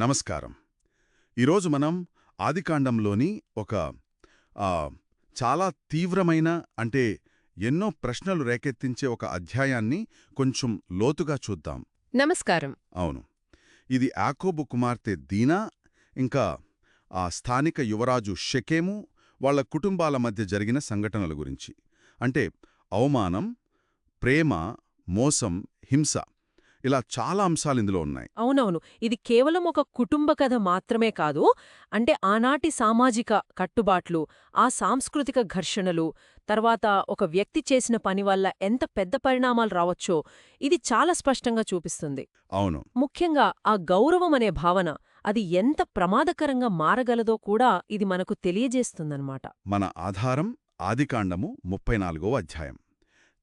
నమస్కారం. ఈరోజు మనం ఆదికాండంలోని ఒక ఆ, చాలా తీవ్రమైన అంటే ఎన్నో ప్రశ్నలు రేకెత్తించే ఒక అధ్యాయాన్ని కొంచెం లోతుగా చూద్దాం. నమస్కారం. అవును. ఇది యాకోబు కుమార్తె దీనా ఇంకా ఆ స్థానిక యువరాజు షెకేము వాళ్ళ కుటుంబాల మధ్య జరిగిన సంఘటనల గురించి. అంటే అవమానం ప్రేమ మోసం హింస. ఇలా చాలా అంశాలు ఇందులో ఉన్నాయి. అవునవును. ఇది కేవలం ఒక కుటుంబ కథ మాత్రమే కాదు అంటే ఆనాటి సామాజిక కట్టుబాట్లు ఆ సాంస్కృతిక ఘర్షణలు తర్వాత ఒక వ్యక్తి చేసిన పని వల్ల ఎంత పెద్ద పరిణామాలు రావచ్చో ఇది చాలా స్పష్టంగా చూపిస్తుంది. అవును. ముఖ్యంగా ఆ గౌరవం అనే భావన అది ఎంత ప్రమాదకరంగా మారగలదో కూడా ఇది మనకు తెలియజేస్తుందన్నమాట. మన ఆధారం ఆదికాండము ముప్పై నాలుగో అధ్యాయం.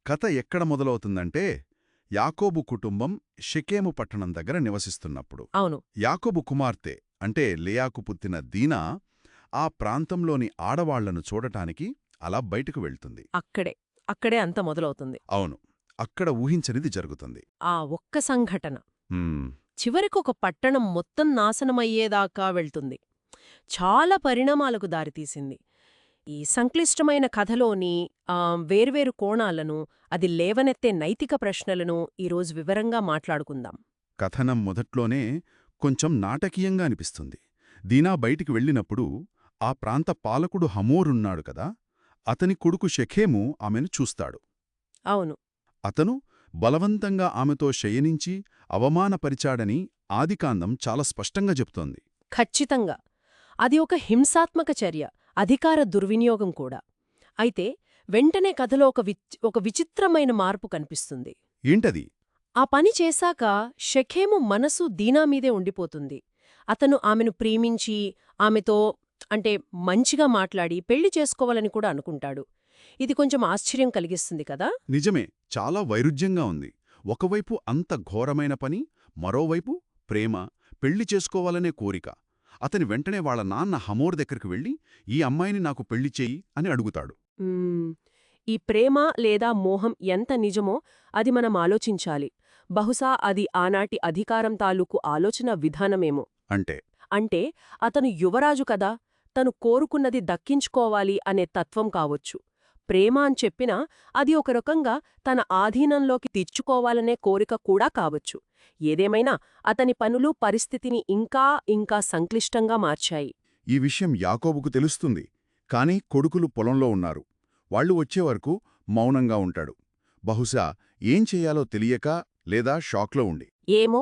కథ ఎక్కడ మొదలవుతుందంటే యాకోబు కుటుంబం షెకేము పట్టణం దగ్గర నివసిస్తున్నప్పుడు. అవును. యాకోబు కుమార్తె అంటే లేయాకు పుట్టిన దీనా ఆ ప్రాంతంలోని ఆడవాళ్ళను చూడటానికి అలా బయటకు వెళ్తుంది. అక్కడే అక్కడే అంత మొదలవుతుంది. అవును అక్కడ ఊహించనిది జరుగుతుంది. ఆ ఒక్క సంఘటన. చివరికి ఒక పట్టణం మొత్తం నాశనమయ్యేదాకా వెళ్తుంది. చాలా పరిణామాలకు దారితీసింది. ఈ సంక్లిష్టమైన కథలోని ఆ, వేర్వేరు కోణాలను అది లేవనెత్తే నైతిక ప్రశ్నలను ఈరోజు వివరంగా మాట్లాడుకుందాం. కథనం మొదట్లోనే కొంచెం నాటకీయంగా అనిపిస్తుంది. దీనా బయటికి వెళ్ళినప్పుడు ఆ ప్రాంత పాలకుడు హమోరున్నాడు కదా అతని కొడుకు షెఖేము ఆమెను చూస్తాడు. అవును. అతను బలవంతంగా ఆమెతో శయనించి అవమానపరిచాడని ఆదికాందం చాలా స్పష్టంగా చెప్తోంది. ఖచ్చితంగా. అది ఒక హింసాత్మక చర్య. అధికార దుర్వినియోగం కూడా. అయితే వెంటనే కథలో ఒక ఒక విచిత్రమైన మార్పు కనిపిస్తుంది. ఏంటది? ఆ పని చేశాక షెఖేము మనసు దీనా మీదే ఉండిపోతుంది. అతను ఆమెను ప్రేమించి ఆమెతో అంటే మంచిగా మాట్లాడి పెళ్ళి చేసుకోవాలని కూడా అనుకుంటాడు. ఇది కొంచెం ఆశ్చర్యం కలిగిస్తుంది కదా? నిజమే చాలా వైరుధ్యంగా ఉంది. ఒకవైపు అంత ఘోరమైన పని మరోవైపు ప్రేమ పెళ్ళి చేసుకోవాలనే కోరిక. అతని వెంటనే వాళ్ళ నాన్న హమోర్ దగ్గరికి వెళ్ళి ఈ అమ్మాయిని నాకు పెళ్ళి చేయి అని అడుగుతాడు. ఈ ప్రేమ లేదా మోహం ఎంత నిజమో అది మనం ఆలోచించాలి. బహుశా అది ఆనాటి అధికారం తాలూకు ఆలోచన విధానమేమో. అంటే? అంటే అతను యువరాజు కదా తను కోరుకున్నది దక్కించుకోవాలి అనే తత్వం కావచ్చు. ప్రేమ అని చెప్పినా అది ఒక రకంగా తన ఆధీనంలోకి తెచ్చుకోవాలనే కోరిక కూడా కావచ్చు. ఏదేమైనా అతని పనులు పరిస్థితిని ఇంకా ఇంకా సంక్లిష్టంగా మార్చాయి. ఈ విషయం యాకోబుకు తెలుస్తుంది. కాని కొడుకులు పొలంలో ఉన్నారు. వాళ్ళు వచ్చే వరకు మౌనంగా ఉంటాడు. బహుశా ఏం చెయ్యాలో తెలియక లేదా షాక్లో ఉండి. ఏమో.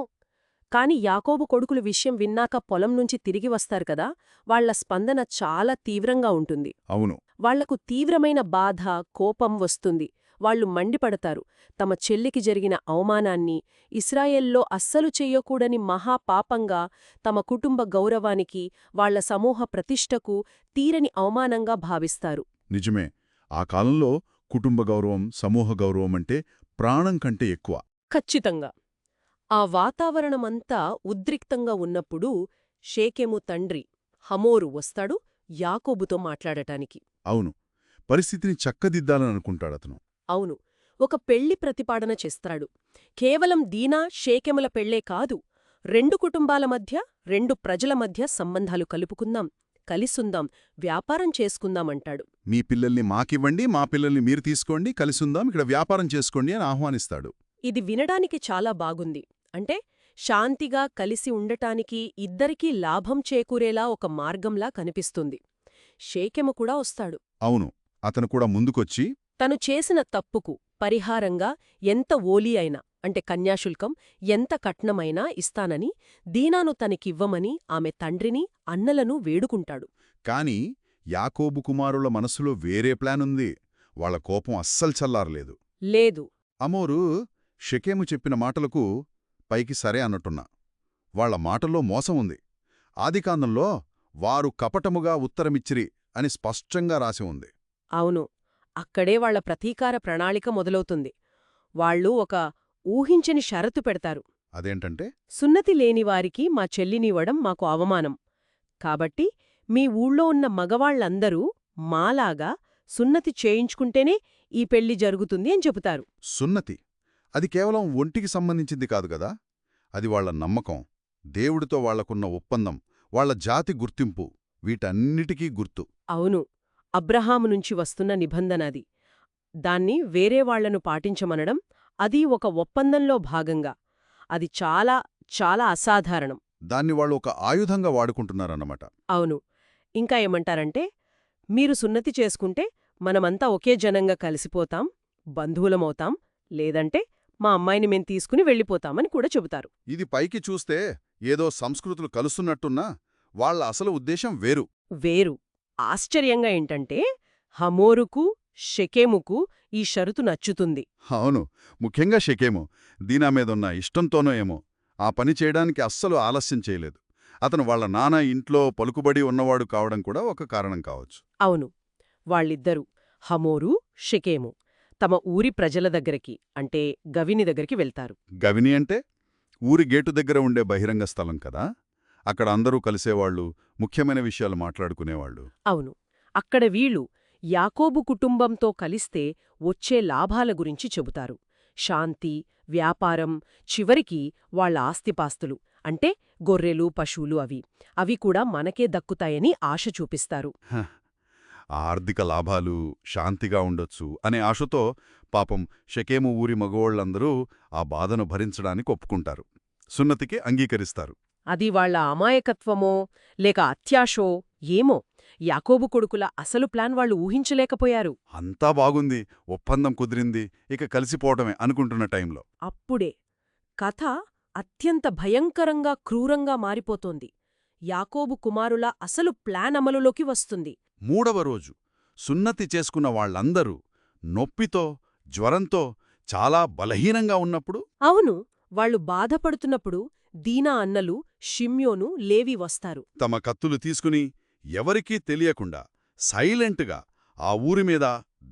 కాని యాకోబు కొడుకులు విషయం విన్నాక పొలం నుంచి తిరిగి వస్తారు కదా? వాళ్ళ స్పందన చాలా తీవ్రంగా ఉంటుంది. అవును. వాళ్ళకు తీవ్రమైన బాధ కోపం వస్తుంది. వాళ్ళు మండిపడతారు. తమ చెల్లికి జరిగిన అవమానాన్ని ఇస్రాయెల్లో అస్సలు చెయ్యకూడని మహాపాపంగా తమ కుటుంబ గౌరవానికి వాళ్ళ సమూహ ప్రతిష్టకు తీరని అవమానంగా భావిస్తారు. నిజమే. ఆ కాలంలో కుటుంబ గౌరవం సమూహ గౌరవం అంటే ప్రాణం కంటే ఎక్కువ. ఖచ్చితంగా. ఆ వాతావరణమంతా ఉద్రిక్తంగా ఉన్నప్పుడు షేకెము తండ్రి హమోరు వస్తాడు యాకోబుతో మాట్లాడటానికి. అవును. పరిస్థితిని చక్కదిద్దాలని అనుకుంటాడతను అవును. ఒక పెళ్ళి ప్రతిపాదన చేస్తాడు. కేవలం దీనా షేకెముల పెళ్ళే కాదు. రెండు కుటుంబాల మధ్య రెండు ప్రజల మధ్య సంబంధాలు కలుపుకుందాం కలిసుందాం వ్యాపారం చేసుకుందామంటాడు. మీ పిల్లల్ని మాకివ్వండి మా పిల్లల్ని మీరు తీసుకోండి కలిసుందాం ఇక్కడ వ్యాపారం చేసుకోండి అని ఆహ్వానిస్తాడు. ఇది వినడానికి చాలా బాగుంది. అంటే శాంతిగా కలిసి ఉండటానికి ఇద్దరికీ లాభం చేకూరేలా ఒక మార్గంలా కనిపిస్తుంది. షేకెము కూడా వస్తాడు. అవును అతను కూడా ముందుకొచ్చి తను చేసిన తప్పుకు పరిహారంగా ఎంత ఓలీ అయినా అంటే కన్యాశుల్కం ఎంత కట్నమైనా ఇస్తానని దీనాను తనకివ్వమని ఆమె తండ్రిని అన్నలను వేడుకుంటాడు. కాని యాకోబు కుమారుల మనసులో వేరే ప్లానుంది వాళ్ళ కోపం అస్సలు చల్లారలేదు. లేదు. అమోరు షెకేము చెప్పిన మాటలకు పైకి సరే అన్నట్టున్నా. వాళ్ళ మాటల్లో మోసం ఉంది. ఆదికాందంలో వారు కపటముగా ఉత్తరమిచ్చిరి అని స్పష్టంగా రాసి ఉంది. అవును అక్కడే వాళ్ళ ప్రతీకార ప్రణాళిక మొదలవుతుంది. వాళ్ళు ఒక ఊహించని షరతు పెడతారు. అదేంటంటే? సున్నతి లేనివారికి మా చెల్లినివ్వడం మాకు అవమానం. కాబట్టి మీ ఊళ్ళో ఉన్న మగవాళ్ళందరూ మాలాగా సున్నతి చేయించుకుంటేనే ఈ పెళ్ళి జరుగుతుంది అని చెబుతారు. సున్నతి? అది కేవలం ఒంటికి సంబంధించింది కాదు కదా? అది వాళ్ళ నమ్మకం. దేవుడితో వాళ్ళకున్న ఒప్పందం. వాళ్ళ జాతి గుర్తింపు వీటన్నిటికీ గుర్తు. అవును. అబ్రహాము నుంచి వస్తున్న నిబంధన అది దాన్ని వేరే వాళ్ళను పాటించమనడం అది ఒక ఒప్పందంలో భాగంగా. అది చాలా చాలా అసాధారణం. దాన్ని వాళ్ళు ఒక ఆయుధంగా వాడుకుంటున్నారన్నమాట. అవును. ఇంకా ఏమంటారంటే మీరు సున్నతి చేసుకుంటే మనమంతా ఒకే జనంగా కలిసిపోతాం బంధువులమవుతాం లేదంటే మా అమ్మాయిని మేం తీసుకుని వెళ్ళిపోతామని కూడా చెబుతారు. ఇది పైకి చూస్తే ఏదో సంస్కృతులు కలుస్తున్నట్టున్నా వాళ్ళ అసలు ఉద్దేశం వేరు. వేరు. ఆశ్చర్యంగా ఏంటంటే హమోరుకు షెకేముకు ఈ షరతు నచ్చుతుంది. అవును ముఖ్యంగా షెకేము. దీనా మీదున్న ఇష్టంతోనో ఏమో. ఆ పని చేయడానికి అస్సలు ఆలస్యం చేయలేదు. అతను వాళ్ళ నాన్న ఇంట్లో పలుకుబడి ఉన్నవాడు కావడం కూడా ఒక కారణం కావచ్చు. అవును. వాళ్ళిద్దరూ హమోరు షెకేము తమ ఊరి ప్రజల దగ్గరికి అంటే గవిని దగ్గరికి వెళ్తారు. గవిని అంటే? ఊరి గేటు దగ్గర ఉండే బహిరంగ స్థలం కదా? అక్కడ అందరూ కలిసేవాళ్ళు ముఖ్యమైన విషయాలు మాట్లాడుకునేవాళ్ళు. అవును. అక్కడ వీళ్ళు యాకోబు కుటుంబంతో కలిస్తే వచ్చే లాభాల గురించి చెబుతారు. శాంతి వ్యాపారం చివరికి వాళ్ళ ఆస్తిపాస్తులు. అంటే గొర్రెలు పశువులు అవి. అవి కూడా మనకే దక్కుతాయని ఆశ చూపిస్తారు. ఆర్థిక లాభాలు శాంతిగా ఉండొచ్చు అనే ఆశతో పాపం షకేము ఊరి మగవాళ్ళందరూ ఆ బాధను భరించడానికి ఒప్పుకుంటారు. సున్నతికి అంగీకరిస్తారు. అది వాళ్ళ అమాయకత్వమో లేక అత్యాశో ఏమో? యాకోబు కొడుకుల అసలు ప్లాన్ వాళ్ళు ఊహించలేకపోయారు. అంతా బాగుంది. ఒప్పందం కుదిరింది. ఇక కలిసిపోవటమే అనుకుంటున్న టైంలో. అప్పుడే కథ అత్యంత భయంకరంగా క్రూరంగా మారిపోతోంది. యాకోబు కుమారుల అసలు ప్లాన్ అమలులోకి వస్తుంది. మూడవ రోజు సున్నతి చేసుకున్న వాళ్ళందరూ నొప్పితో జ్వరంతో చాలా బలహీనంగా ఉన్నప్పుడు అవును. వాళ్ళు బాధపడుతున్నప్పుడు దీనా అన్నలు షిమ్యోను లేవి వస్తారు. తమ కత్తులు తీసుకుని ఎవరికీ తెలియకుండా సైలెంట్గా ఆ ఊరి మీద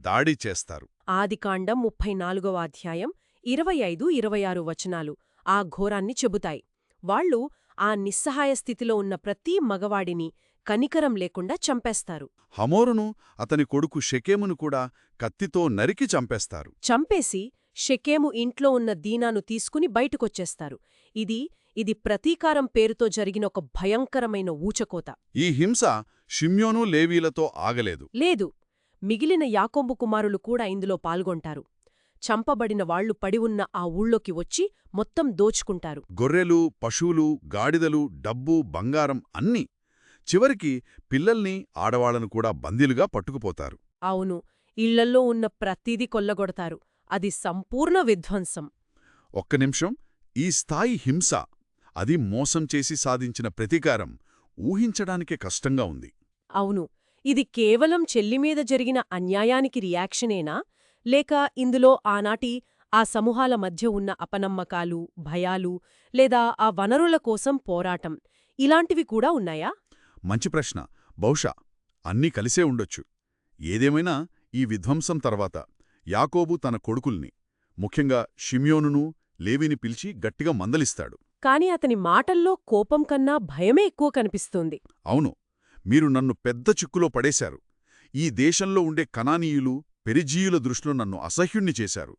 దాడి చేస్తారు. ఆదికాండం ముప్పై నాలుగవ అధ్యాయం ఇరవై ఐదు ఇరవై ఆరు వచనాలు ఆ ఘోరాన్ని చెబుతాయి. వాళ్ళు ఆ నిస్సహాయ స్థితిలో ఉన్న ప్రతి మగవాడిని కనికరం లేకుండా చంపేస్తారు. హమోరును అతని కొడుకు షెకేమును కూడా కత్తితో నరికి చంపేస్తారు. చంపేసి షెకేము ఇంట్లో ఉన్న దీనాను తీసుకుని బయటకొచ్చేస్తారు. ఇది ఇది ప్రతీకారం పేరుతో జరిగిన ఒక భయంకరమైన ఊచకోత. ఈ హింస షిమ్యోను లేవీలతో ఆగలేదు. లేదు మిగిలిన యాకోబు కుమారులు కూడా ఇందులో పాల్గొంటారు. చంపబడిన వాళ్ళు పడి ఉన్న ఆ ఊళ్ళోకి వచ్చి మొత్తం దోచుకుంటారు. గొర్రెలు పశువులు గాడిదలు డబ్బు బంగారం అన్నీ చివరికి పిల్లల్ని ఆడవాళ్ళను కూడా బందీలుగా పట్టుకుపోతారు. అవును ఇళ్ళల్లో ఉన్న ప్రతిదీ కొల్లగొడతారు. అది సంపూర్ణ విధ్వంసం. ఒక్క నిమిషం. ఈ స్థాయి హింస అది మోసం చేసి సాధించిన ప్రతీకారం ఊహించడానికే కష్టంగా ఉంది. అవును. ఇది కేవలం చెల్లిమీద జరిగిన అన్యాయానికి రియాక్షనేనా? లేక ఇందులో ఆనాటి ఆ సమూహాల మధ్య ఉన్న అపనమ్మకాలు భయాలు లేదా ఆ వనరుల కోసం పోరాటం ఇలాంటివి కూడా ఉన్నాయా? మంచి ప్రశ్న. బహుశా అన్నీ కలిసే ఉండొచ్చు. ఏదేమైనా ఈ విధ్వంసం తర్వాత యాకోబు తన కొడుకుల్ని ముఖ్యంగా షిమ్యోనును లేవిని పిలిచి గట్టిగా మందలిస్తాడు. కాని అతని మాటల్లో కోపం కన్నా భయమే ఎక్కువ కనిపిస్తోంది. అవును మీరు నన్ను పెద్ద చిక్కులో పడేశారు. ఈ దేశంలో ఉండే కనానీయులు పెరిజీయుల దృష్టిలో నన్ను అసహ్యుణ్ణి చేశారు.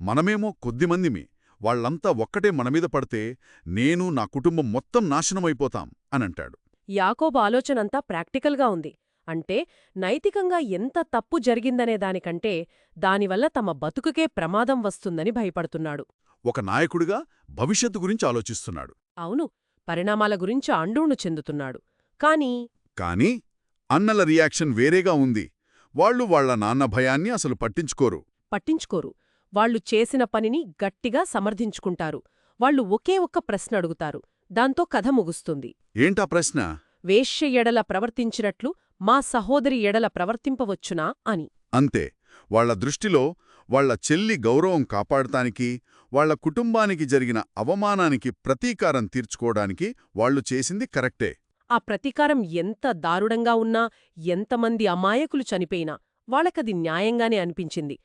మనమేమో కొద్దిమందిమి వాళ్ళంతా ఒక్కటే మనమీద పడితే నేను నా కుటుంబం మొత్తం నాశనమైపోతాం అనంటాడు. యాకోబు ఆలోచనంతా ప్రాక్టికల్గా ఉంది. అంటే నైతికంగా ఎంత తప్పు జరిగిందనే దానికంటే దానివల్ల తమ బతుకుకే ప్రమాదం వస్తుందని భయపడుతున్నాడు. ఒక నాయకుడిగా భవిష్యత్తు గురించి ఆలోచిస్తున్నాడు. అవును పరిణామాల గురించి ఆందోళన చెందుతున్నాడు. కాని కాని అన్నల రియాక్షన్ వేరేగా ఉంది. వాళ్ళు వాళ్ళ నాన్న భయాన్ని అసలు పట్టించుకోరు. పట్టించుకోరు. వాళ్ళు చేసిన పనిని గట్టిగా సమర్థించుకుంటారు. వాళ్ళు ఒకే ఒక్క ప్రశ్న అడుగుతారు. దాంతో కథ ముగుస్తుంది. ఏంటా ప్రశ్న? వేశ్య ఎడల ప్రవర్తించినట్లు మా సహోదరి ఎడల ప్రవర్తింపవచ్చునా అని. అంతే. వాళ్ళ దృష్టిలో వాళ్ళ చెల్లి గౌరవం కాపాడటానికి వాళ్ళ కుటుంబానికి జరిగిన అవమానానికి ప్రతీకారం తీర్చుకోవడానికి వాళ్ళు చేసింది కరెక్టే. ఆ ప్రతీకారం ఎంత దారుణంగా ఉన్నా ఎంతమంది అమాయకులు చనిపోయినా వాళ్ళకది న్యాయంగానే అనిపించింది.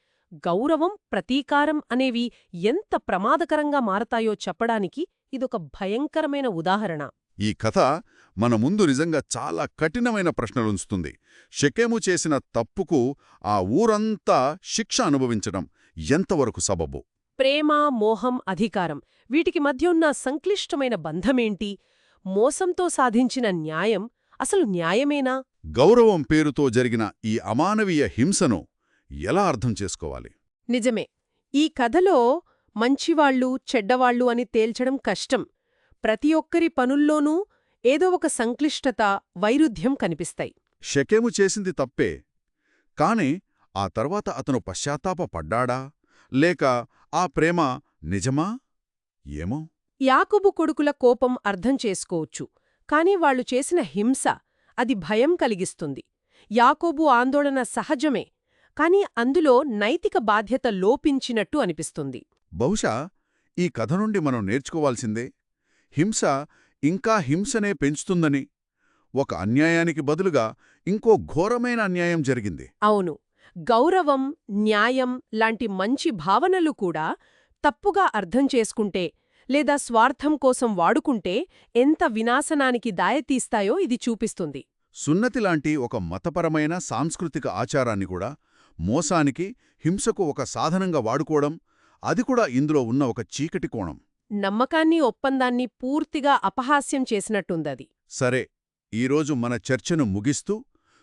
గౌరవం ప్రతీకారం అనేవి ఎంత ప్రమాదకరంగా మారతాయో చెప్పడానికి ఇదొక భయంకరమైన ఉదాహరణ. ఈ కథ మన ముందు నిజంగా చాలా కఠినమైన ప్రశ్నలుంచుతుంది. షెకెము చేసిన తప్పుకు ఆ ఊరంతా శిక్ష అనుభవించడం ఎంతవరకు సబబు? ప్రేమ మోహం అధికారం వీటికి మధ్య ఉన్న సంక్లిష్టమైన బంధమేంటి? మోసంతో సాధించిన న్యాయం అసలు న్యాయమేనా? గౌరవం పేరుతో జరిగిన ఈ అమానవీయ హింసను ఎలా అర్థం చేసుకోవాలి? నిజమే. ఈ కథలో మంచివాళ్ళు చెడ్డవాళ్ళు అని తేల్చడం కష్టం. ప్రతి ఒక్కరి పనుల్లోనూ ఏదో ఒక సంక్లిష్టత వైరుధ్యం కనిపిస్తాయి. షెకెము చేసింది తప్పే. కాని ఆ తర్వాత అతను పశ్చాత్తాపపడ్డాడా లేక ఆ ప్రేమ నిజమా? ఏమో. యాకుబు కొడుకుల కోపం అర్థం చేసుకోవచ్చు. కాని వాళ్ళు చేసిన హింస అది భయం కలిగిస్తుంది. యాకోబు ఆందోళన సహజమే కాని అందులో నైతిక బాధ్యత లోపించినట్టు అనిపిస్తుంది. బహుశా ఈ కథ నుండి మనం నేర్చుకోవాల్సిందే. హింస ఇంకా హింసనే పెంచుతుందని. ఒక అన్యాయానికి బదులుగా ఇంకో ఘోరమైన అన్యాయం జరిగింది. అవును. గౌరవం న్యాయం లాంటి మంచి భావనలు కూడా తప్పుగా అర్థం చేసుకుంటే లేదా స్వార్థం కోసం వాడుకుంటే ఎంత వినాశనానికి దాయతీస్తాయో ఇది చూపిస్తుంది. సున్నతి లాంటి ఒక మతపరమైన సాంస్కృతిక ఆచారాన్ని కూడా మోసానికి హింసకు ఒక సాధనంగా వాడుకోవడం అది కూడా ఇందులో ఉన్న ఒక చీకటి కోణం. నమ్మకాన్ని ఒప్పందాన్ని పూర్తిగా అపహాస్యం చేసినట్టుందది. సరే ఈరోజు మన చర్చను ముగిస్తూ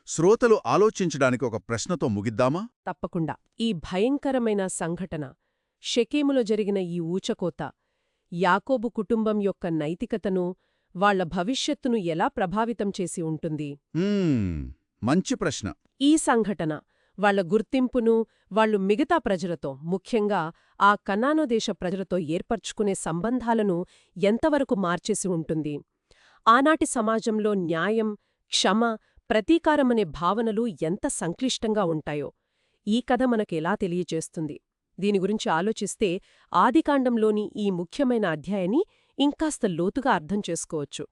శ్రోతలు ఆలోచించడానికి ఒక ప్రశ్నతో ముగిద్దామా? తప్పకుండా. ఈ భయంకరమైన సంఘటన షెకేములో జరిగిన ఈ ఊచకోత యాకోబు కుటుంబం యొక్క నైతికతను వాళ్ళ భవిష్యత్తును ఎలా ప్రభావితం చేసి ఉంటుంది? మంచి ప్రశ్న. ఈ సంఘటన వాళ్ళ గుర్తింపును వాళ్ళు మిగతా ప్రజలతో ముఖ్యంగా ఆ కనానో దేశ ప్రజలతో ఏర్పరచుకునే సంబంధాలను ఎంతవరకు మార్చేసి ఉంటుంది. ఆనాటి సమాజంలో న్యాయం క్షమ ప్రతీకారమనే భావనలు ఎంత సంక్లిష్టంగా ఉంటాయో ఈ కథ మనకెలా తెలియచేస్తుంది దీని గురించి ఆలోచిస్తే ఆదికాండంలోని ఈ ముఖ్యమైన అధ్యాయాన్ని ఇంకాస్త లోతుగా అర్థం చేసుకోవచ్చు.